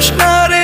কৃষ্ণারে